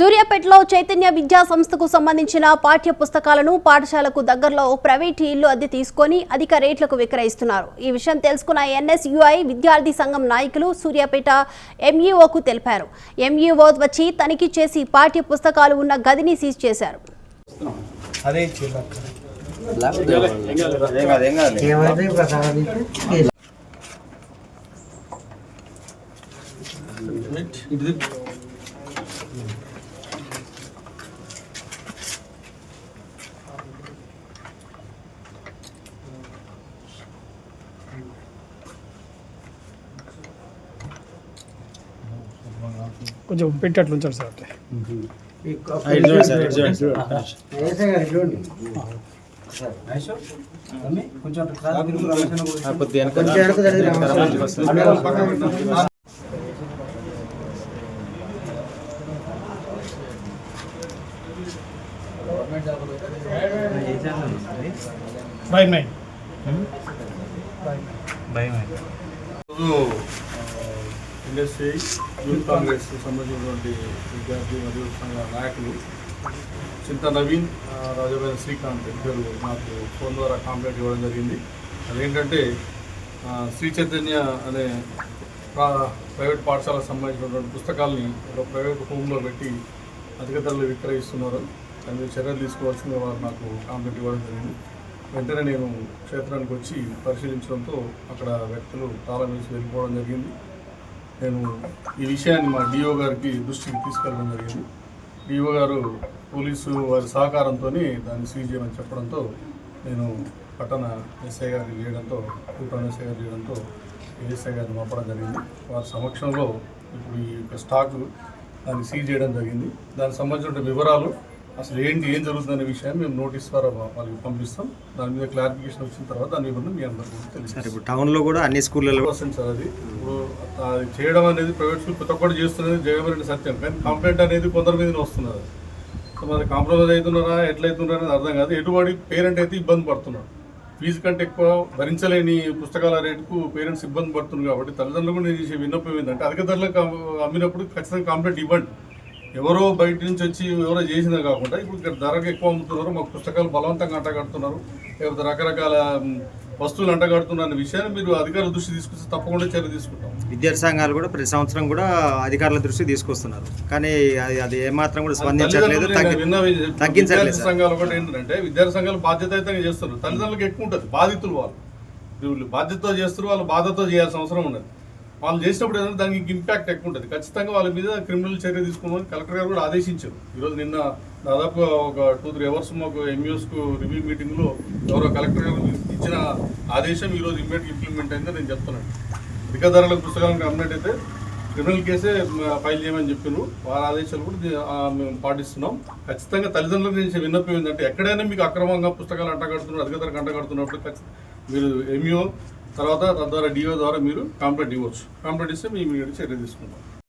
సూర్యాపేటలో చైతన్య విద్యా సంస్థకు సంబంధించిన పాఠ్య పుస్తకాలను పాఠశాలకు దగ్గరలో ప్రైవేటు ఇల్లు అద్దె తీసుకొని అధిక రేట్లకు విక్రయిస్తున్నారు. ఈ విషయం తెలుసుకున్న ఎన్ఎస్యుఐ విద్యార్థి సంఘం నాయకులు సూర్యాపేట ఎంఈఓకు తెలిపారు. ఎంఈఓ వచ్చి తనిఖీ చేసి పాఠ్య పుస్తకాలు ఉన్న గదిని సీజ్ చేశారు. అదే ఇచ్చింది అక్కడ ఏం కాదు ఏం కాదు ఏమైతే ప్రసాదం ఇచ్చి కొంచెం పెట్టేట్లు ఉంచాలి సార్ అంటే ఏసే గారు చూడండి. కొద్దిగా కొంచెం యూత్ కాంగ్రెస్ సంబంధించినటువంటి విద్యార్థి మరియు సంఘ నాయకులు చింత నవీన్ రాజవేంద్ర శ్రీకాంత్ ఇద్దరు నాకు ఫోన్ ద్వారా కాంప్లైంట్ ఇవ్వడం జరిగింది. అదేంటంటే శ్రీ చైతన్య అనే ప్రైవేట్ పాఠశాలకు సంబంధించినటువంటి పుస్తకాలని ఒక ప్రైవేట్ హోమ్లో పెట్టి అధిక ధరలు విక్రయిస్తున్నారు. దాని చర్యలు తీసుకోవాల్సింది వారు నాకు కాంప్లైంట్ ఇవ్వడం జరిగింది. వెంటనే నేను క్షేత్రానికి వచ్చి పరిశీలించడంతో అక్కడ వ్యక్తులు తాళం వేసి వెళ్ళిపోవడం జరిగింది. నేను ఈ విషయాన్ని మా డిఓ గారికి దృష్టికి తీసుకెళ్ళడం జరిగింది. డిఓ గారు పోలీసు వారి సహకారంతో దాన్ని సీజ్ చేయమని చెప్పడంతో నేను పట్టణ ఎస్ఐ గారికి చేయడంతో కూటమి ఎస్ఐ గారు చేయడంతో ఏఎస్ఐ గారిని పంపడం జరిగింది. వారి సమక్షంలో ఇప్పుడు ఈ యొక్క స్టాక్ దాన్ని సీజ్ చేయడం జరిగింది. దానికి సంబంధించిన వివరాలు అసలు ఏంటి ఏం జరుగుతుందనే విషయాన్ని మేము నోటీస్ ద్వారా వాళ్ళకి పంపిస్తాం. దాని మీద క్లారిఫికేషన్ వచ్చిన తర్వాత దాని వివరణ మీ అందరికీ కూడా తెలుసు ఇప్పుడు టౌన్లో కూడా అన్ని స్కూళ్ళలో పర్సెంట్ సార్ అది. ఇప్పుడు అది చేయడం అనేది ప్రైవేట్ స్కూల్ ప్రతి ఒక్కటి చేస్తున్నది జగమరెడ్డి సత్యం. కానీ కంప్లైంట్ అనేది కొందరి మీద వస్తున్నది. సో మరి కాంప్రమైజ్ అవుతున్నారా ఎట్లయితున్నారా అనేది అర్థం కాదు. ఎటువంటి పేరెంట్ అయితే ఇబ్బంది పడుతున్నాడు. ఫీజు కంటే ఎక్కువ భరించలేని పుస్తకాల రేటుకు పేరెంట్స్ ఇబ్బంది పడుతున్నారు కాబట్టి తల్లిదండ్రులు కూడా నేను చేసే విన్నపం ఏంటంటే అధిక ధరలకు అమ్ము- అమ్మినప్పుడు ఖచ్చితంగా కంప్లైంట్ ఇవ్వండి. ఎవరో బయట నుంచి వచ్చి ఎవరో చేసినా కాకుండా ఇప్పుడు ఇక్కడ ధరకు ఎక్కువ అమ్ముతున్నారు మాకు పుస్తకాలు బలవంతంగా అంటగడుతున్నారు లేకపోతే రకరకాల వస్తువులు అంటగడుతున్నారు అనే విషయాన్ని మీరు అధికారుల దృష్టి తీసుకొస్తే తప్పకుండా చర్య తీసుకుంటాం. విద్యార్థి సంఘాలు కూడా ప్రతి సంవత్సరం కూడా అధికారుల దృష్టికి తీసుకొస్తున్నారు. కానీ అది అది ఏమాత్రం కూడా స్పందించట్లేదు తల్లిదండ్రులు తగ్గి- నేను విన్న వి- తగ్గించట్లేదు విద్యార్థి సార్. సంఘాలు ఒకటి ఏంటంటే విద్యార్థి సంఘాలు బాధ్యతాయుతంగా చేస్తారు తల్లిదండ్రులకు ఎక్కువ ఉంటుంది బాధితులు వాళ్ళు. వీళ్ళు బాధ్యతతో చేస్తారు వాళ్ళు బాధతో చేయాల్సిన అవసరం ఉండదు వాళ్ళు చేసినప్పుడు ఏదైనా దానికి ఇంపాక్ట్ ఎక్కువ ఉంటుంది. ఖచ్చితంగా వాళ్ళ మీద క్రిమినల్ చర్య తీసుకోమని కలెక్టర్ గారు కూడా ఆదేశించారు. ఈరోజు నిన్న దాదాపు ఒక టూ త్రీ అవర్స్ మాకు ఎంఈఎస్కు రివ్యూ మీటింగ్లో ఎవరో కలెక్టర్ గారు ఇచ్చిన ఆదేశం ఈరోజు ఇమ్మీడియట్ ఇంప్లిమెంట్ అయిందని నేను చెప్తున్నాను. అధిక ధరల పుస్తకాలను అమ్మినట్టయితే క్రిమినల్ కేసే ఫైల్ చేయమని చెప్పారు వారి ఆదేశాలు కూడా మేము పాటిస్తున్నాం. ఖచ్చితంగా తల్లిదండ్రులకు నుంచి విన్నపం ఏంటంటే ఎక్కడైనా మీకు అక్రమంగా పుస్తకాలు అంటగడుతున్నారు అధిక ధరకు అంటగడుతున్నప్పుడు మీరు ఎంఈఓ తర్వాత తద్వారా డిఓ ద్వారా మీరు కంప్లైంట్ ఇవ్వచ్చు కంప్లైంట్ ఇస్తే మేము ఇమీడియట్ చర్య తీసుకుంటాం.